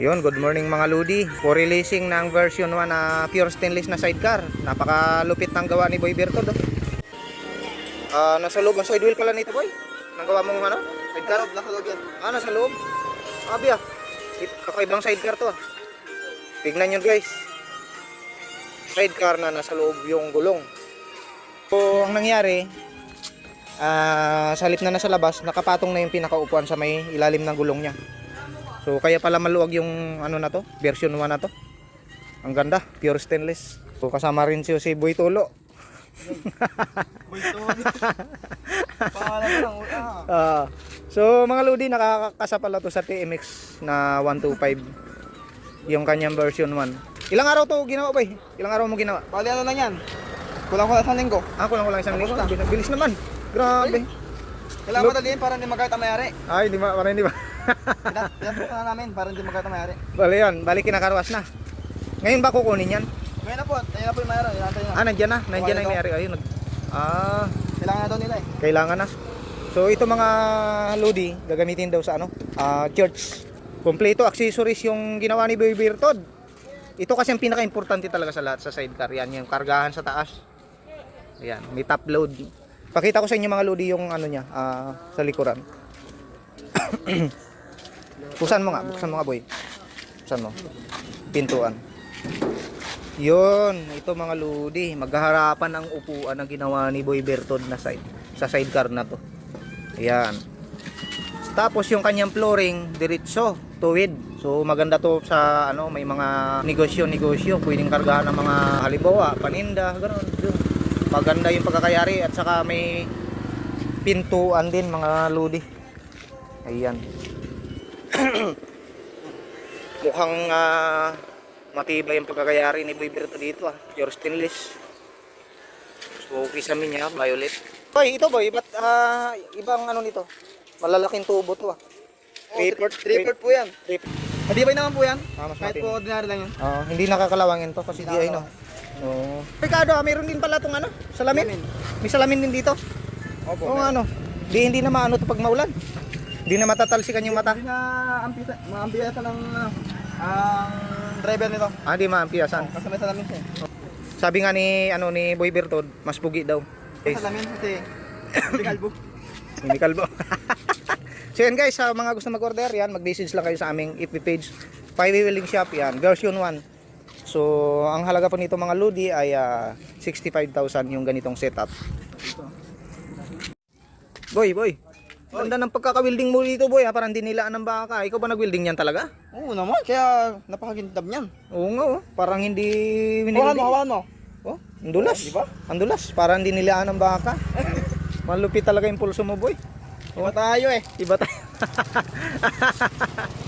Yun, good morning mga Ludi. For releasing ng version 1 na pure stainless na sidecar. Napakalupit ng gawa ni Boy Bertod. Oh. Ah, nasa loob ang side wheel pala nito, Boy. Nang gawa mong ano? Sidecar? Nasa loob yan. Ah, nasa loob. Abi ah. Kakaibang sidecar to ah. Tignan nyo guys. Sidecar na nasa loob yung gulong. So, ang nangyari, ah, sa halip na nasa labas, nakapatong na yung pinakaupuan sa may ilalim ng gulong niya. So, kaya pala maluwag yung ano na to, version 1 na to. Ang ganda, pure stainless. So, kasama rin si, si Boy Tulo. Boy, ito. Pangalan ko lang. Ah. Ah, so mga Lodi, nakakasa pala to sa TMX na 125. Yung kanyang version 1. Ilang araw to ginawa eh? Ilang araw mo ginawa? Bali ano lang yan. Kulang ko lang sa linggo. Ah, kulang kulang isang linggo. Bilis, naman. Grabe. Kailangan madaliin para hindi magkakita mayari. Ay, di ba? Parang di ba? Pinapok na namin para hindi magkakita mayari. Bale yan, balik kinakarwas na. Ngayon ba kukunin yan? Ngayon na po, ayun na po yung mayari. Inantay na. Ah, nandyan na. Nandyan na yung may-ari. Ayun. nag- Ah, Kailangan na daw nila eh. kailangan na. So ito mga Lodi, gagamitin daw sa ano? Ah, church. Kompleto accessories yung ginawa ni Boy Bertod. Ito kasi ang pinaka-importante talaga sa lahat sa sidecar. Yan, yung kargahan sa taas. Ayan, may top load. Pakita ko sa inyo mga Lodi yung ano niya, ah, sa likuran. buksan mo nga, buksan mo nga boy. Buksan mo. Pintuan. Yun, ito mga Lodi, maghaharapan ang upuan ang ginawa ni Boy Bertod na side, sa sidecar na to. Ayan. Tapos yung kanyang flooring, diretso, tuwid. So maganda to sa ano, may mga negosyo-negosyo, pwedeng kargahan ng mga halimbawa, paninda, gano'n. Yun. Maganda yung pagkakayari at saka may pintuan din mga Lodi. Ayan. Mukhang ah, matibay yung pagkakayari ni Boy Berto dito ah. Pure stainless. So, kisame niya, violet. Boy, ito boy, ba't ah, ibang ano nito? Malalaking tubo to ah. Three-port- Three-port po yan. Three- Madibay naman po yan. Ah, mas Kahit po ordinary lang yun. Ah, hindi nakakalawangin to kasi di ay no. Oo. Ricardo, ah, mayroon din pala tong ano, salamin. Salamin. May salamin din dito. Opo. Oo, ano. Di hindi na maano to pag maulan. Hindi na matatalsikan yung mata. Hindi na ampisa, maampiyasa ng ah, ang driver nito. Ah, di maampiyasan. Kasi may salamin siya. eh. Sabi nga ni ano ni Boy Bertod, mas pugi daw. May salamin kasi hindi kalbo. Hindi kalbo. so yan guys, sa mga gusto mag-order, yan, mag-message lang kayo sa aming FB page. Five Wheeling Shop, yan, version 1. So, ang halaga po nito mga Ludi ay ah, 65,000 yung ganitong setup. Boy, boy. Ganda ng pagkaka-welding mo dito, boy. Ha? Parang dinilaan ng baka. Ikaw ba nag-welding yan talaga? Oo naman, kaya napakagintab niyan. Oo nga, oh. Parang hindi Hawakan mo, hawakan mo. Oh, ang dulas. Oh, di ba? Ang dulas. Parang dinilaan ng baka. Malupit talaga yung pulso mo, boy. Iba tayo eh. Iba tayo.